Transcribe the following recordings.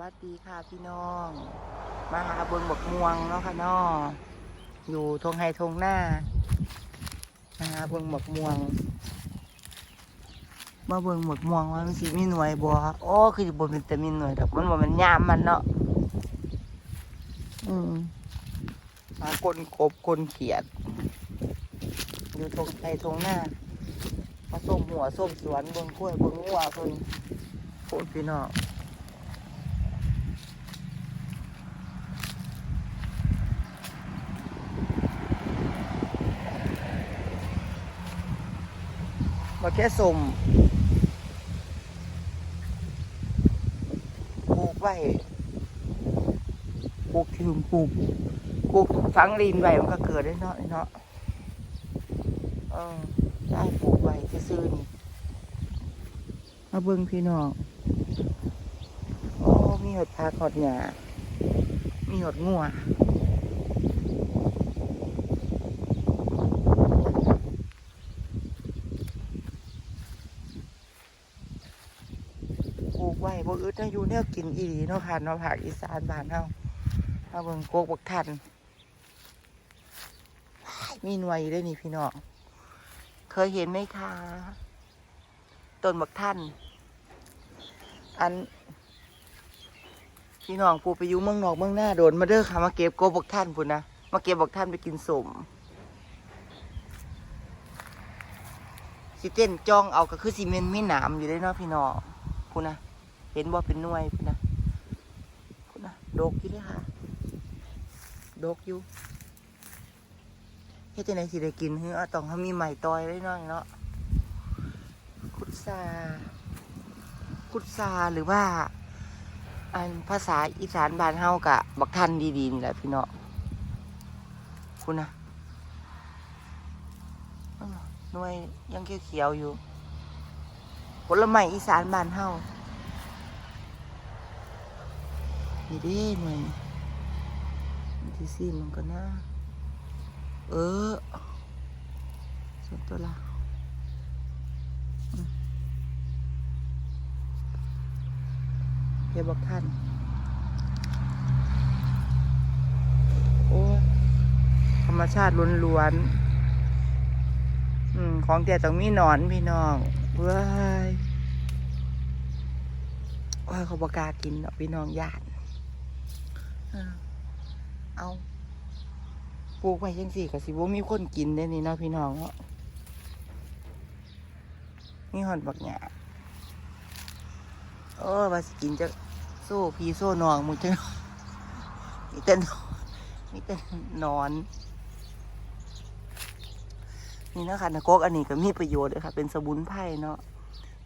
วัสดีค่ะพี่น้อง มาหาบิงบกม่วงเนาะค่ะนาะอยู่ทงไฮทงหน้ามาหาบิงบกม่วงมาเบิงบกม่วงว่ามันสิมีหน่วยบ่โอ้คือบ่เป็นแต่มีหน่วยดอกมันบ่แมันยามมันเนาะอืมมากลกบกลเขียดอยู่ทงไฮทงหน้ามาส้มหัวส้มสวนเบิ่งกล้วยเบิ่งงัวเพิ่นโคตรพี่น้อง มาแค่สมปลูกไว้ปลูกถึงปลูกปลูกฝังริมไว้มันก็เกิดได้เนาะเนาะเออได้ปลูกไว้ซื่อนี่มาเบิ่งพี่น้องโอ้มีหดพากหดหยามีหดงัวปลูกไว้ บ่อึดนะอยู่แนวกินอีหลีเนาะค่ะเนาะภาคอีสานบ้านเฮามาเบิ่งโกกบักทันมีหน่วยอยู่ด้นี่พี่น้องเคยเห็นไหมคะต้นบักท่าน อัน พี่น้องปูไปยู่งเมืองนอกเมืองหน้าโดนมาเด้อค่ะ มาเก็บโกบักท่านพุ่นนะมาเก็บบักท่านไปกินสมสิเต้นจ้องเอาก็คือซีเมนต์มีหนามอยู่ได้เนาะพี่น้องพุ่นนะ เห็นบ่าเป็นหน่วยพุ่นนะพุ่นนะโดกอยู่เด้อค่ะโดกอยู่เฮ็ดจังไดสิได้กินเฮ้อต้องเขามีใหม่ตอยได้น้อยเนาะคุดซาคุดซาหรือว่า อันภาษาอีสานบ้านเฮากะบักทันดีๆนี่แหละพี่เนาะคุณนะหน่วยยังเขียวๆอยู่ผลไม้อีสานบ้านเฮา นี่เด้หน่วยนี่ที่มันก็น่าเออส่วนตัวละเดี๋ยวบอกท่านโอ้ธรรมชาติล้วนๆอของแต่ต้องมีหนอนพี่น้องเว้ยโอ้ยเขาบอกากินเนาะพี่น้องญาติ เอาปลูกไว้ยังสี่ก็สิบ่มีคนกินได้นี่เนาะพี่น้องเนาะมีหอดบักหยาโอ้ว่าสิกินจะโซ่พีโซ่นองมึงจังมีแต่นอนมีแต่นอน นี่นะคะนะกกอันนี้ก็มีประโยชน์เลยค่ะ เป็นสมุนไพรเนาะ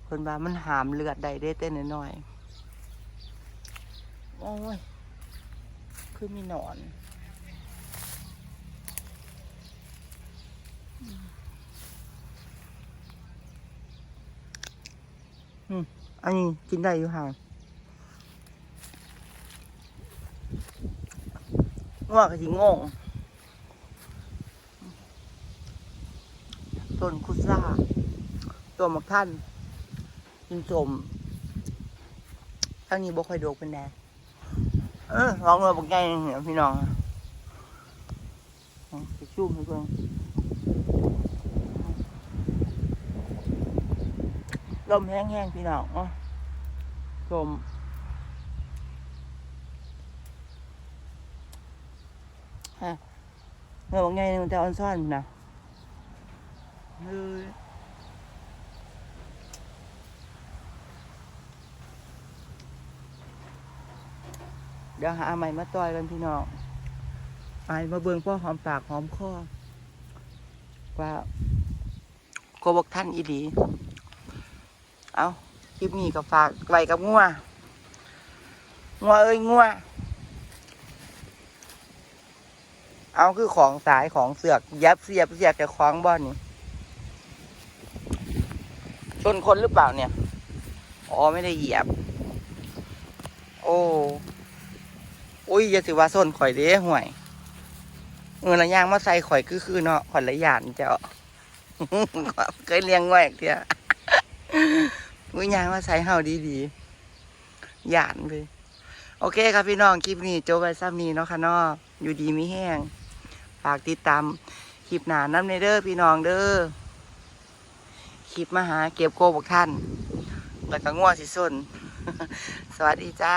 เพิ่นว่ามันหามเลือดได้ได้เต้นน้อยโอ้ย คือมีหนอนอันนี้กินได้อยู่ค่ะว่าก็สิงงต้นคุซ่า ตัวหมักท่านกินสมทั้งนี้บ่ค่อยโดกเป็นแน่ เออลองเลยบอกไงเหรอพี่น้องไปชุ่มให้เพิ่งลมแห้งๆพี่น้องอะลมฮะเมื่อบอกไงมันจะออนซ่อนนะเฮ้ย เดี๋ยวหาใหม่มาต่อยกันพี่น้องอายมาเบิ่งพ่อหอมปากหอมคอว่าโกบอกท่านอีดี เอาคลิปนี้ก็ฝากไว้กับงัวงัวเอ้ยงัวเอาคือของสายของเสือก ยับเสียบเสียบจากของบ้านนี่ชนคนหรือเปล่าเนี่ย อ๋อ ไม่ได้เหยียบ โอ้ อุ้ยอย่าสิว่าส้นข่อยเด้ห่วยเงินละย่างมาใส่ข่อยคือคือเนาะข่อยละหยานเจ้าเคยเลี้ยงไว้เดียววิญญาณว่าใส่เฮาดีดีๆหยานไปโอเคครับพี่น้องคลิปนี้จบไว้ซ้ำนี้เนาะค่ะนาะอยู่ดีมีแห้งฝากติดตามคลิปหนาน้ำในเด้อพี่น้องเด้อคลิปมาหาเก็บโกบกท่านแล้วก็ง่วสิส้นสวัสดีจ้า